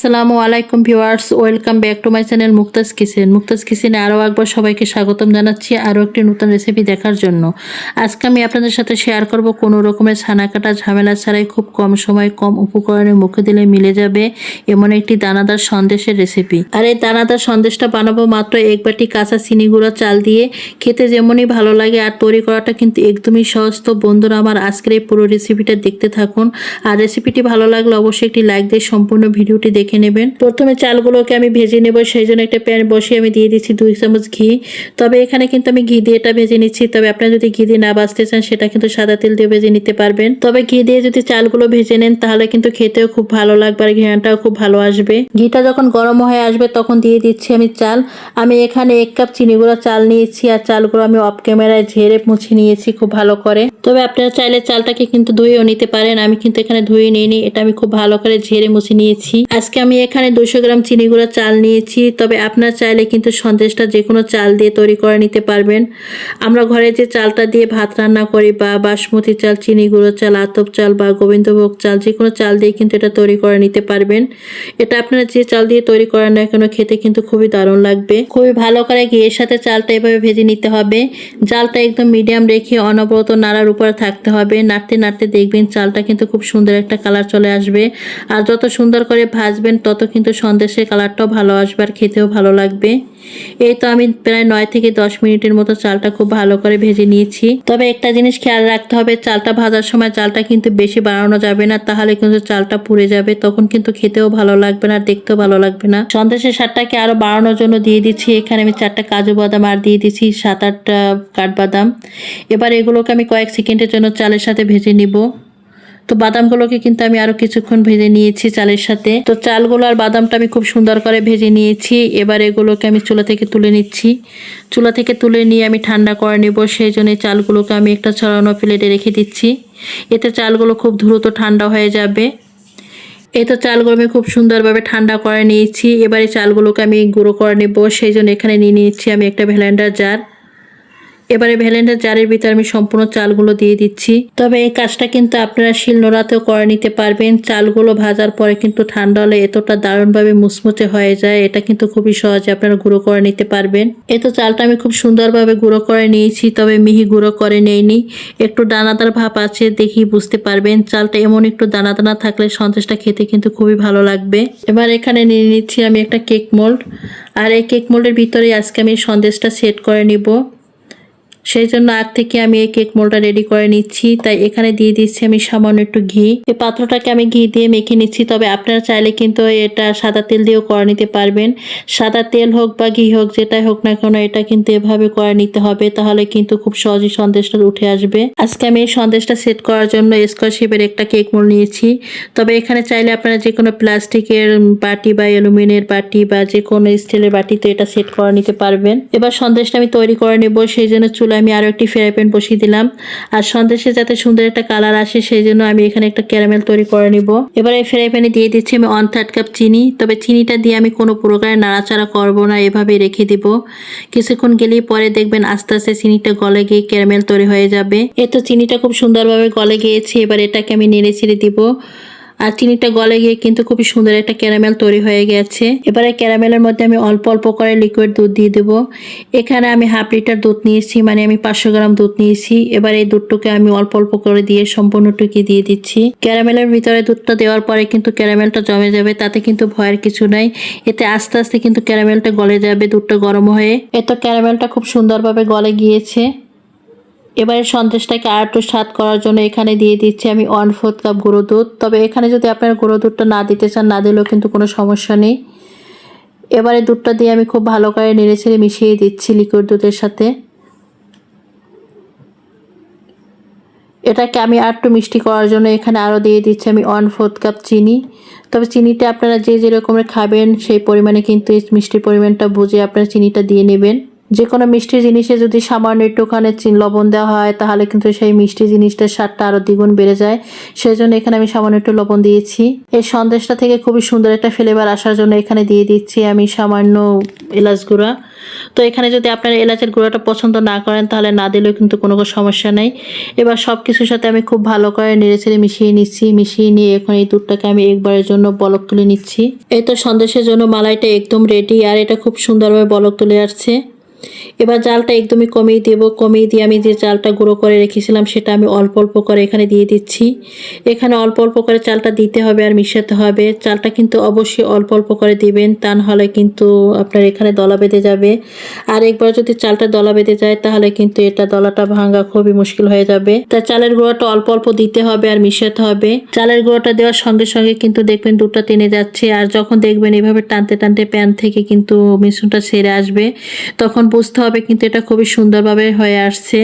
আসসালামু আলাইকুম viewers, welcome back to my channel Mukta's kitchen. Mukta's কিচেনে আরও একবার সবাইকে স্বাগতম জানাচ্ছি আরও একটি নতুন রেসিপি দেখার জন্য। আজকে আমি আপনাদের সাথে শেয়ার করব কোনো রকমের ছানা কাটা ঝামেলা ছাড়াই খুব কম সময় কম উপকরণে মুখে দিলে মিলে যাবে এমন একটি দানাদার সন্দেশের রেসিপি আর এই দানাদার সন্দেশটা বানাবো মাত্র এক বাটি কাঁচা চিনি গুঁড়ো, চাল দিয়ে। খেতে যেমনই ভালো লাগে আর তৈরি করাটা কিন্তু একদমই সহজ। তো বন্ধুরা, আমার আজকের এই পুরো রেসিপিটা দেখতে থাকুন। আর রেসিপিটি ভালো লাগলে অবশ্যই একটি লাইক দিয়ে সম্পূর্ণ ভিডিওটি দেখে নেবেন। প্রথমে চালগুলোকে আমি ভেজে নেব, সেই জন্য একটা প্যান বসিয়ে আমি দিয়ে দিচ্ছি দুই চামচ ঘি। তবে এখানে কিন্তু আমি ঘি দিয়ে এটা ভেজে নিচ্ছি, তবে আপনারা যদি ঘি দিয়ে না বাঁচতে চান, সেটা কিন্তু সাদা তেল দিয়ে ভেজে নিতে পারবেন। তবে ঘি দিয়ে যদি চালগুলো ভেজে নেন, তাহলে কিন্তু খেতেও খুব ভালো লাগবে আর ঘ্রাণটাও খুব ভালো আসবে। ঘিটা যখন গরম হয়ে আসবে, তখন দিয়ে দিচ্ছি আমি চাল। আমি এখানে এক কাপ চিনি গুঁড়ো চাল নিয়েছি, আর চালগুলো আমি অফ ক্যামেরায় ঝেড়ে মুছে নিয়েছি খুব ভালো করে। তবে আপনারা চাইলে চালটাকে কিন্তু ধুয়েও নিতে পারেন, আমি কিন্তু এখানে ধুয়ে নিইনি, এটা আমি খুব ভালো করে ঝেড়ে মুছে নিয়েছি। আজকে আমি এখানে দুশো গ্রাম চিনি গুঁড়ো চাল নিয়েছি, তবে আপনার চাইলে কিন্তু সন্দেশটা যে কোনো চাল দিয়ে তৈরি করে নিতে পারবেন। আমরা ঘরে যে চালটা দিয়ে ভাত রান্না করি বা বাসমতি চাল, চিনি গুঁড়ো চাল, আতপ চাল বা গোবিন্দভোগ চাল যে কোনো চাল দিয়ে কিন্তু এটা তৈরি করে নিতে পারবেন। এটা আপনারা যে চাল দিয়ে তৈরি করেন না কেন খেতে কিন্তু খুবই দারুণ লাগবে। খুবই ভালো করে ঘিয়ের সাথে চালটা এভাবে ভেজে নিতে হবে। চালটা একদম মিডিয়াম রেখে অনবরত নাড়ার উপরে থাকতে হবে। নাড়তে নাড়তে দেখবেন চালটা কিন্তু খুব সুন্দর একটা কালার চলে আসবে। আর যত সুন্দর করে ভাজবেন তত কিন্তু সন্দেশের কালারটাও ভালো আসবে আর খেতেও ভালো লাগবে। এই তো আমি প্রায় নয় থেকে দশ মিনিটের মতো চালটা খুব ভালো করে ভেজে নিয়েছি। তবে একটা জিনিস খেয়াল রাখতে হবে, চালটা ভাজার সময় চালটা কিন্তু বেশি বাড়ানো যাবে না, তাহলে কিন্তু চালটা পুড়ে যাবে, তখন কিন্তু খেতেও ভালো লাগবে না আর দেখতেও ভালো লাগবে না। সন্দেশের স্বাদটাকে আরও বাড়ানোর জন্য দিয়ে দিচ্ছি, এখানে আমি চারটা কাজু বাদাম আর দিয়ে দিচ্ছি সাত আটটা কাঠবাদাম। এবার এগুলোকে আমি কয়েক সেকেন্ডের জন্য চালের সাথে ভেজে নিব। তো বাদামগুলোকে কিন্তু আমি আরও কিছুক্ষণ ভেজে নিয়েছি চালের সাথে। তো চালগুলো আর বাদামটা আমি খুব সুন্দর করে ভেজে নিয়েছি। এবার এগুলোকে আমি চুলা থেকে তুলে নিচ্ছি। চুলা থেকে তুলে নিয়ে আমি ঠান্ডা করে নেব সেই জন্য চালগুলোকে আমি একটা ছড়ানো প্লেটে রেখে দিচ্ছি। এতে চালগুলো খুব দ্রুত ঠান্ডা হয়ে যাবে। এই তো চালগুলো আমি খুব সুন্দরভাবে ঠান্ডা করে নিয়েছি। এবারে চালগুলোকে আমি গুঁড়ো করে নেব সেই জন্য এখানে নিয়ে নিচ্ছি আমি একটা ভ্যালেন্ডার জার। এবারে ভ্যালেন্ডার জারের ভিতরে আমি সম্পূর্ণ চালগুলো দিয়ে দিচ্ছি। তবে এই কাজটা কিন্তু আপনারা শিলনোড়াতেও করে নিতে পারবেন। চালগুলো ভাজার পরে কিন্তু ঠান্ডা হলে এতটা দারুণভাবে মুচমুচে হয়ে যায়, এটা কিন্তু খুবই সহজে আপনারা গুঁড়ো করে নিতে পারবেন। এ তো চালটা আমি খুব সুন্দরভাবে গুঁড়ো করে নিয়েছি, তবে মিহি গুঁড়ো করে নেইনি। একটু দানাদার ভাব আছে দেখি বুঝতে পারবেন। চালটা এমন একটু দানা দানা থাকলে সন্দেশটা খেতে কিন্তু খুবই ভালো লাগবে। এবার এখানে নিয়ে নিচ্ছি আমি একটা কেক মোল্ড। আর এই কেক মোল্ডের ভিতরে আজকে আমি সন্দেশটা সেট করে নিব। সেই জন্য আগ থেকে আমি এই কেক মোলটা রেডি করে নিচ্ছি। তাই এখানে দিয়ে দিচ্ছি আমি সামান্য একটু ঘি। এই পাত্রটাকে আমি ঘি দিয়ে মেখে নিচ্ছি, তবে আপনারা চাইলে কিন্তু এটা সাদা তেল দিয়েও করে নিতে পারবেন। সাদা তেল হোক বা ঘি হোক, যেটাই হোক না কেন, এটা কিন্তু এভাবে করে নিতে হবে, তাহলে কিন্তু খুব সহজেই সন্দেশটা উঠে আসবে। আজকে আমি এই সন্দেশটা সেট করার জন্য স্কোয়ার শেপের একটা কেক মোল নিয়েছি। তবে এখানে চাইলে আপনারা যে কোনো প্লাস্টিকের বাটি বা অ্যালুমিনিয়ামের বাটি বা যে কোনো স্টিলের বাটিতে এটা সেট করে নিতে পারবেন। এবার সন্দেশটা আমি তৈরি করে নেব, সেই জন্য চুলা আমি আরও একটি ফ্রাই প্যান বসিয়ে দিলাম। আর সন্দেশে যাতে সুন্দর একটা কালার আসে, সেই জন্য আমি এখানে একটা ক্যারামেল তৈরি করে নিব। এবার এই ফ্রাই প্যানে দিয়ে দিচ্ছি আমি ওয়ান থার্ড কাপ চিনি। তবে চিনিটা দিয়ে আমি কোনো প্রকারে নাড়াচাড়া করব না এভাবে রেখে দিব। কিছুক্ষণ গেলেই পরে দেখবেন আস্তে আস্তে চিনিটা গলে গিয়ে ক্যারামেল তৈরি হয়ে যাবে। এ তো চিনিটা খুব সুন্দরভাবে গলে গিয়েছে, এবার এটাকে আমি নেড়ে ছেড়ে দিব। আর চিনিটা গলে গিয়ে কিন্তু খুবই সুন্দর একটা ক্যারামেল তৈরি হয়ে গেছে। এবারে ক্যারামেলের মধ্যে আমি অল্প অল্প করে লিকুইড দুধ দিয়ে দেবো। এখানে আমি হাফ লিটার দুধ নিয়েছি মানে আমি পাঁচশো গ্রাম দুধ নিয়েছি। এবার এই দুধটাকে আমি অল্প অল্প করে দিয়ে সম্পূর্ণটুকু দিয়ে দিচ্ছি। ক্যারামেলের ভিতরে দুধটা দেওয়ার পরে কিন্তু ক্যারামেলটা জমে যাবে, তাতে কিন্তু ভয়ের কিছু নাই। এতে আস্তে আস্তে কিন্তু ক্যারামেলটা গলে যাবে দুধটা গরম হয়ে। এত ক্যারামেলটা খুব সুন্দরভাবে গলে গিয়েছে। এবারে সন্দেশটাকে আর একটু স্বাদ করার জন্য এখানে দিয়ে দিচ্ছি আমি ওয়ান ফোর্থ কাপ গুঁড়ো দুধ। তবে এখানে যদি আপনার গুঁড়ো দুধটা না দিতে চান, না দিলেও কিন্তু কোনো সমস্যা নেই। এবারে দুধটা দিয়ে আমি খুব ভালো করে নেড়ে ছেড়ে মিশিয়ে দিচ্ছি লিকুইড দুধের সাথে। এটাকে আমি আর একটু মিষ্টি করার জন্য এখানে আরও দিয়ে দিচ্ছি আমি ওয়ান ফোর্থ কাপ চিনি। তবে চিনিটা আপনারা যে যেরকমের খাবেন, সেই পরিমাণে কিন্তু এই মিষ্টির পরিমাণটা বুঝে আপনারা চিনিটা দিয়ে নেবেন। যে কোনো মিষ্টি জিনিসে যদি সামান্য একটুখানি চি- লবণ দেওয়া হয়, তাহলে কিন্তু সেই মিষ্টি জিনিসটার স্বাদটা আরও দ্বিগুণ বেড়ে যায়। সেই জন্য এখানে আমি সামান্য একটু লবণ দিয়েছি। এই সন্দেশটা থেকে খুবই সুন্দর একটা ফ্লেভার আসার জন্য এখানে দিয়ে দিচ্ছি আমি সামান্য এলাচ গুঁড়া। তো এখানে যদি আপনারা এলাচের গুঁড়াটা পছন্দ না করেন, তাহলে না দিলেও কিন্তু কোনো সমস্যা নেই। এবার সব কিছুর সাথে আমি খুব ভালো করে নেড়ে ছেড়ে মিশিয়ে নিচ্ছি। মিশিয়ে নিয়ে এখন এই দুধটাকে আমি একবারের জন্য বলক তুলে নিচ্ছি। এই তো সন্দেশের জন্য মালাইটা একদম রেডি আর এটা খুব সুন্দরভাবে বলক তুলে আসছে। এবার জালটা একদমই কমিয়ে দেবো। কমিয়ে দিয়ে আমি যে চালটা গুঁড়ো করে রেখেছিলাম, সেটা আমি অল্প অল্প করে এখানে দিয়ে দিচ্ছি। এখানে অল্প অল্প করে চালটা দিতে হবে আর মিশাতে হবে। চালটা কিন্তু অবশ্যই অল্প অল্প করে দিবেন, তা নাহলে কিন্তু আপনার এখানে দলা বেঁধে যাবে। আর একবার যদি চালটা দলা বেঁধে যায়, তাহলে কিন্তু এটা দলাটা ভাঙা খুবই মুশকিল হয়ে যাবে। তা চালের গুঁড়োটা অল্প অল্প দিতে হবে আর মিশাতে হবে। চালের গুঁড়োটা দেওয়ার সঙ্গে সঙ্গে কিন্তু দেখবেন দুধটা টেনে যাচ্ছে। আর যখন দেখবেন এভাবে টানতে টানতে প্যান থেকে কিন্তু মিশ্রণটা সেরে আসবে, তখন বুঝতে হবে কিন্তু এটা খুবই সুন্দরভাবে হয়ে আসছে।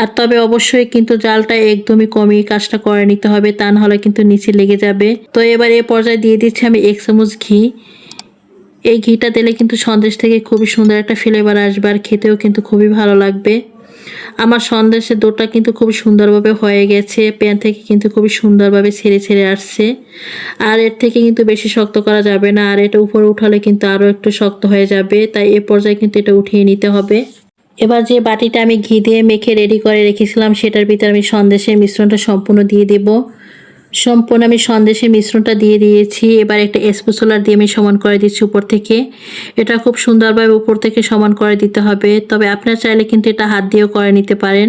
আর তবে অবশ্যই কিন্তু জালটা একদমই কমিয়ে কাজটা করে নিতে হবে, তা নাহলে কিন্তু নিচে লেগে যাবে। তো এবার এ পর্যায়ে দিয়ে দিচ্ছি আমি এক চামচ ঘি। এই ঘিটা দিলে কিন্তু সন্দেশ থেকে খুবই সুন্দর একটা ফ্লেভার আসবে আর খেতেও কিন্তু খুবই ভালো লাগবে। আমার সন্দেশের দোটা কিন্তু খুব সুন্দরভাবে হয়ে গেছে, প্যান থেকে কিন্তু খুবই সুন্দরভাবে ছেড়ে ছেড়ে আসছে। আর এর থেকে কিন্তু বেশি শক্ত করা যাবে না, আর এটা উপরে উঠালে কিন্তু আরও একটু শক্ত হয়ে যাবে, তাই এ পর্যায়ে কিন্তু এটা উঠিয়ে নিতে হবে। এবার যে বাটিটা আমি ঘি দিয়ে মেখে রেডি করে রেখেছিলাম, সেটার ভিতরে আমি সন্দেশের মিশ্রণটা সম্পূর্ণ দিয়ে দেব। সম্পূর্ণ আমি সন্দেশের মিশ্রণটা দিয়ে দিয়েছি। এবার একটা এসপোসোলার দিয়ে আমি সমান করে দিচ্ছি উপর থেকে। এটা খুব সুন্দরভাবে উপর থেকে সমান করে দিতে হবে। তবে আপনার চাইলে কিন্তু এটা হাত দিয়েও করে নিতে পারেন।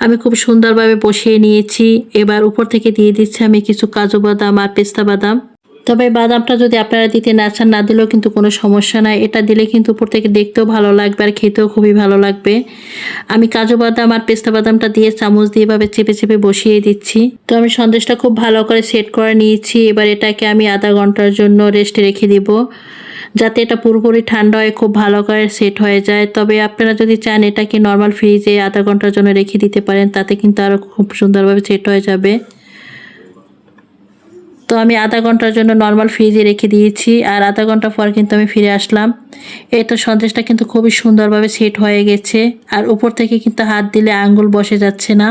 আমি খুব সুন্দরভাবে বসিয়ে নিয়েছি। এবার উপর থেকে দিয়ে দিচ্ছি আমি কিছু কাজু বাদাম আর পেস্তা বাদাম। তবে বাদামটা যদি আপনারা দিতে না চান, না দিলেও কিন্তু কোনো সমস্যা নাই। এটা দিলে কিন্তু প্রত্যেকে দেখতেও ভালো লাগবে আর খেতেও খুবই ভালো লাগবে। আমি কাজু বাদাম আর পেস্তা বাদামটা দিয়ে চামচ দিয়ে এভাবে চেপে চেপে বসিয়ে দিচ্ছি। তো আমি সন্দেশটা খুব ভালো করে সেট করে নিয়েছি। এবার এটাকে আমি আধা ঘণ্টার জন্য রেস্টে রেখে দিব, যাতে এটা পুরোপুরি ঠান্ডা হয়ে খুব ভালো করে সেট হয়ে যায়। তবে আপনারা যদি চান এটাকে নর্মাল ফ্রিজে আধা ঘণ্টার জন্য রেখে দিতে পারেন, তাতে কিন্তু আরও খুব সুন্দরভাবে সেট হয়ে যাবে। তো আমি আধা ঘণ্টার জন্য নর্মাল ফ্রিজে রেখে দিয়েছি আর আধা ঘণ্টা পর কিন্তু আমি ফিরে আসলাম। এই তো সন্দেশটা কিন্তু খুবই সুন্দরভাবে সেট হয়ে গেছে আর উপর থেকে কিন্তু হাত দিলে আঙ্গুল বসে যাচ্ছে না।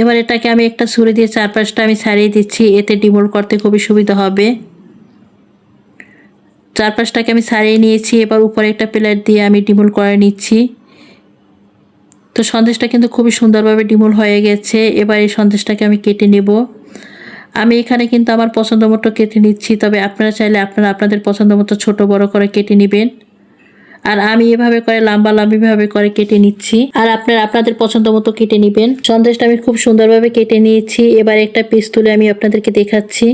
এবার এটাকে আমি একটা ছুরি দিয়ে চারপাশটা আমি ছাড়িয়ে দিচ্ছি, এতে ডিমোল করতে খুবই সুবিধা হবে। চারপাশটাকে আমি ছাড়িয়ে নিয়েছি, এবার উপরে একটা প্লেট দিয়ে আমি ডিমোল করে নিচ্ছি। তো সন্দেশটা কিন্তু খুবই সুন্দরভাবে ডিমোল হয়ে গেছে, এবার এই সন্দেশটাকে আমি কেটে নেব। আমি এখানে কিন্তু আমার পছন্দ মতো কেটে নিচ্ছি, তবে আপনারা চাইলে আপনারা আপনাদের পছন্দ মতো ছোটো বড় করে কেটে নেবেন। আর আমি এভাবে করে, লম্বা লম্বিভাবে করে কেটে নিচ্ছি। আর আপনারা আপনাদের পছন্দ মতো কেটে নেবেন। সন্দেশটা আমি খুব সুন্দরভাবে কেটে নিয়েছি। এবার একটা পিস তুলে আমি আপনাদেরকে দেখাচ্ছি।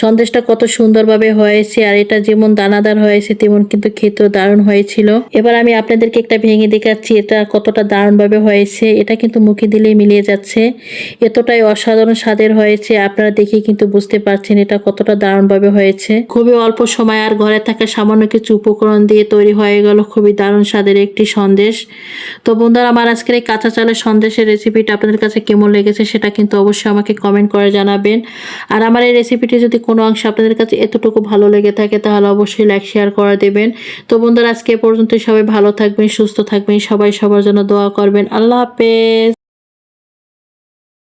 সন্দেশটা কত সুন্দরভাবে হয়েছে আর এটা যেমন দানাদার হয়েছে, তেমন কিন্তু খেতেও দারুণ হয়েছিল। এবার আমি আপনাদেরকে একটা ভেঙে দেখাচ্ছি, এটা কতটা দারুণভাবে হয়েছে। এটা কিন্তু মুখে দিলেই মিলিয়ে যাচ্ছে। এতটাই অসাধারণ স্বাদের হয়েছে, আপনারা দেখে কিন্তু বুঝতে পারছেন এটা কতটা দারুণভাবে হয়েছে। খুবই অল্প সময় আর ঘরে থাকা সামান্য কিছু উপকরণ দিয়ে তৈরি হয়ে গেল খুবই দারুণ স্বাদের একটি সন্দেশ। তো বন্ধুরা, আমার আজকের এই কাঁচা চালের সন্দেশের রেসিপিটা আপনাদের কাছে কেমন লেগেছে সেটা কিন্তু অবশ্যই আমাকে কমেন্ট করে জানাবেন। আর আমার এই রেসিপিটি যদি কোনো অংশ আপনাদের কাছে এতটুকু ভালো লেগে থাকে, তাহলে অবশ্যই লাইক শেয়ার করে দেবেন। তো বন্ধুরা, আজকে পর্যন্ত সবাই ভালো থাকবেন, সুস্থ থাকবেন, সবাই সবার জন্য দোয়া করবেন। আল্লাহ হাফেজ।